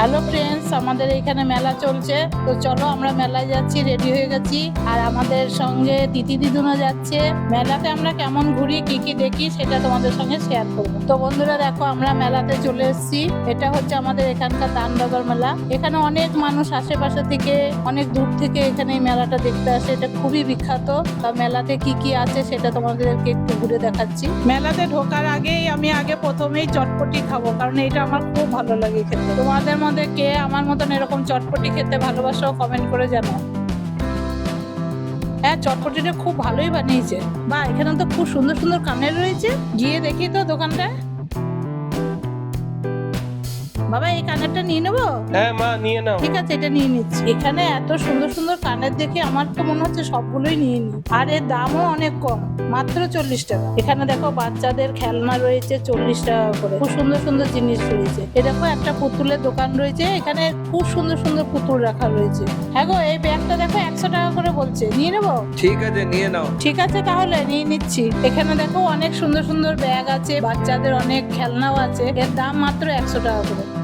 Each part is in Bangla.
হ্যালো ফ্রেন্ডস আমাদের এখানে মেলা চলছে। তো চলো আমরা মেলায় যাচ্ছি রেডি হয়ে গেছি। আর আমাদের সঙ্গে তিথি দিদুনা যাচ্ছে। মেলাতে আমরা কেমন ঘুরি, কি কি দেখি, সেটা তোমাদের সঙ্গে শেয়ার করব। তো বন্ধুরা, দেখো, আমরা মেলাতে চলে এসেছি। এটা হচ্ছে আমাদের এখানকার দান মেলা। এখানে অনেক মানুষ আশেপাশে থেকে অনেক দূর থেকে এখানে এই মেলাটা দেখতে আসে। এটা খুবই বিখ্যাত। তা মেলাতে কি কি আছে, সেটা তোমাদেরকে একটু ঘুরে দেখাচ্ছি। মেলাতে ঢোকার আগেই আমি আগে প্রথমেই চটপটি খাব, কারণ এটা আমার খুব ভালো লাগে খেতে। তোমাদের মধ্যে কে আমার মতন এরকম চটপটি খেতে ভালোবাসো কমেন্ট করে জানাও। হ্যাঁ চটপটিটা খুব ভালোই বানিয়েছে। বা, এখানে তো খুব সুন্দর সুন্দর কানের রয়েছে। গিয়ে দেখি তো দোকানটায়। বাবা এই কানেরটা নিয়ে নেব? হ্যাঁ মা নিয়ে নাও। ঠিক আছে এটা নিয়ে নিচ্ছি। এখানে এত সুন্দর সুন্দর কানের দেখে আমার তো মনে হচ্ছে সবগুলোই নিয়ে নি। আর এর দামও অনেক কম মাত্র চল্লিশ টাকা। এখানে দেখো বাচ্চাদের খেলনা রয়েছে চল্লিশ টাকা করে। খুব সুন্দর সুন্দর জিনিস রয়েছে। এ দেখো একটা পুতুলের দোকান রয়েছে। এখানে খুব সুন্দর সুন্দর পুতুল রাখা রয়েছে। হ্যাঁ গো এই ব্যাগটা দেখো একশো টাকা করে বলছে। নিয়ে নেব? ঠিক আছে নিয়ে নাও। ঠিক আছে তাহলে নিয়ে নিচ্ছি। এখানে দেখো অনেক সুন্দর সুন্দর ব্যাগ আছে বাচ্চাদের অনেক খেলনাও আছে। এর দাম মাত্র একশো টাকা করে।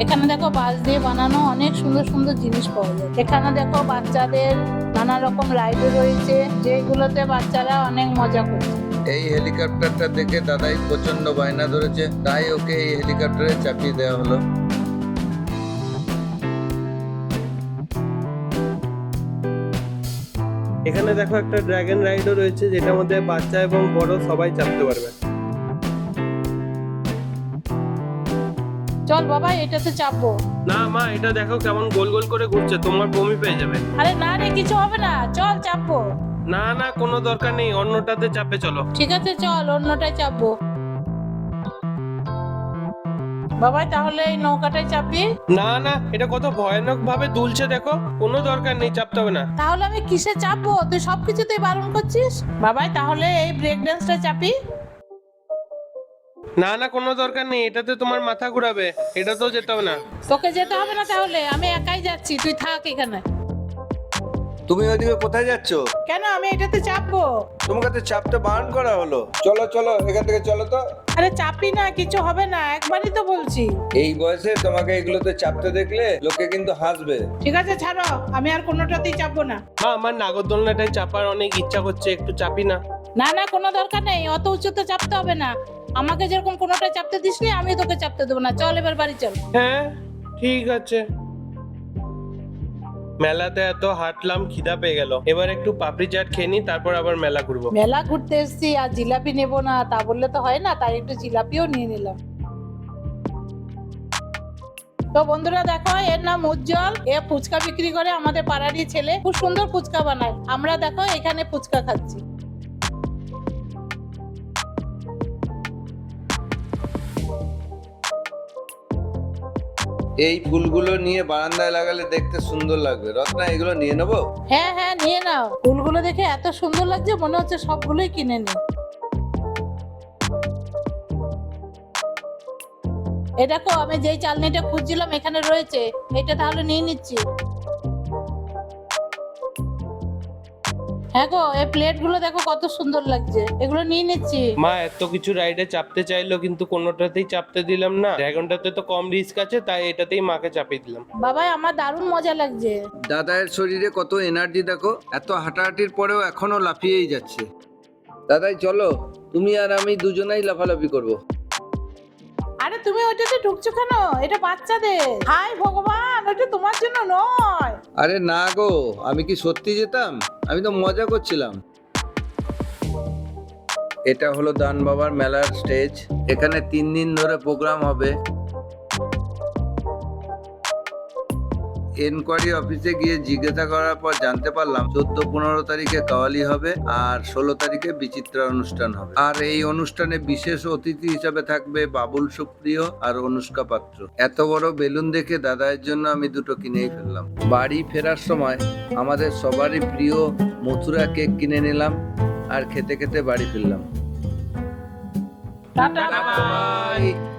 এখানে দেখো বাঁশ দিয়ে বানানো অনেক সুন্দর সুন্দর জিনিস পাওয়া যায়। এখানে দেখো বাচ্চাদের নানা রকম রাইডও রয়েছে যেগুলোতে বাচ্চারা অনেক মজা করছে এই হেলিকপ্টারটা দেখে দাদাই প্রচণ্ড বায়না ধরেছে তাই ওকে এই হেলিকপ্টারে চাপিয়ে দেওয়া হলো। এখানে দেখো একটা ড্রাগন রাইডও রয়েছে যেটার মধ্যে বাচ্চা এবং বড় সবাই চাপতে পারবে। চল বাবা এটাতে চাপবো। না মা এটা দেখো কেমন গোল গোল করে ঘুরছে তোমার বমি পেয়ে যাবে। আরে না রে কিছু হবে না চল চাপবো। না না কোনো দরকার নেই অন্যটাতে চাপে চলো। ঠিক আছে চল অন্যটায় চাপবো। বাবা তাহলে এই নৌকাটায় চাপবি? না না এটা কত ভয়ানক ভাবে দুলছে দেখো। কোনো দরকার নেই চাপতে হবে না। তাহলে আমি কিসে চাপবো? তুই সবকিছুতেই বারণ করছিস? বাবাই তাহলে এই ব্রেক ড্যান্সটা চাপি। না না কোনো দরকার নেই এটাতে তোমার মাথা ঘুরাবে এটা তো যেতে হবে না। তোকে যেতে হবে না তাহলে আমি একাই যাচ্ছি তুই থাক এখানে। তুমি ওইদিকে কোথায় যাচ্ছ? কেন আমি এটাতে চাপবো? তোমাকে তো চাপতে বারণ করা হলো। চলো চলো এখান থেকে চলো তো। আরে চাপি না কিছু হবে না একবারই তো বলছি। এই বয়সে তোমাকে এগুলোতে চাপতে দেখলে লোকে কিন্তু হাসবে। ঠিক আছে ছাড়ো আমি আর কোনোটাতেই চাপবো না। মা আমার নাগরদোলনাটায় চাপার অনেক ইচ্ছা করছে একটু চাপি না। না না কোনো দরকার নেই অত উঁচুতে চাপতে হবে না। আমাকে যেরকম কোনোটা চাপতে দিসনি আমি তোকে চাপতে দেবো না। চল এবার বাড়ি চল। হ্যাঁ ঠিক আছে। মেলাতে এত হাঁটলাম খিদা পেয়ে গেল। এবার একটু পাপড়ি চাট খেয়ে নি তারপর আবার মেলা ঘুরবো। মেলা ঘুরতে এসেছি আর জিলাপি নেব না তা বললে তো হয় না তাই একটু জিলাপিও নিয়ে নিলাম। তো বন্ধুরা দেখো এর নাম উজ্জ্বল। এ ফুচকা বিক্রি করে আমাদের পাড়ারই ছেলে খুব সুন্দর ফুচকা বানায়। আমরা দেখো এখানে ফুচকা খাচ্ছি। এই ফুলগুলো নিয়ে বারান্দায় লাগালে দেখতে সুন্দর লাগবে। রত্না, এগুলো নিয়ে নেব? হ্যাঁ হ্যাঁ নিয়ে নাও। ফুলগুলো দেখে এত সুন্দর লাগছে, মনে হচ্ছে সবগুলোই কিনে নি। এটা কো আমি যেই চালনিটা খুঁজছিলাম, এখানে রয়েছে। এটা তাহলে নিয়ে নিচ্ছি। হ্যাঁ গো এই প্লেটগুলো দেখো কত সুন্দর লাগছে। এগুলো নিয়ে নিচ্ছি। মা এত কিছু রাইডে চাপতে চাইলো কিন্তু কোনোটাতেই চাপতে দিলাম না। ড্রাগনটাতে তো কম রিস্ক আছে তাই এটাতেই মাকে চাপিয়ে দিলাম। বাবা আমার দারুণ মজা লাগছে। দাদায়ের শরীরে কত এনার্জি দেখো এত হাঁটাহাঁটির পরেও এখনও লাফিয়েই যাচ্ছে। দাদাই চলো তুমি আর আমি দুজনেই লাফালাফি করব। আরে তুমি ওইটাতে ঢুকছো কেন? এটা বাচ্চাদের। হাই ভগবান ওটা তোমার জন্য নয়। আরে না গো আমি কি সত্যি যেতাম? আমি তো মজা করছিলাম। এটা হলো দান বাবার মেলার স্টেজ এখানে তিন দিন ধরে প্রোগ্রাম হবে। এনকোয়ারি অফিসে গিয়ে জিজ্ঞাসা করার পর জানতে পারলাম চোদ্দ পনেরো তারিখে কাওয়ালি হবে আর ষোলো তারিখে বিচিত্রা অনুষ্ঠান হবে। আর এই অনুষ্ঠানে বিশেষ অতিথি হিসাবে থাকবে বাবুল সুপ্রিয় আর অনুষ্কা পাত্র। এত বড় বেলুন দেখে দাদার জন্য আমি দুটো কিনেই ফেললাম। বাড়ি ফেরার সময় আমাদের সবারই প্রিয় মথুরা কেক কিনে নিলাম আর খেতে খেতে বাড়ি ফিরলাম। Tata bye.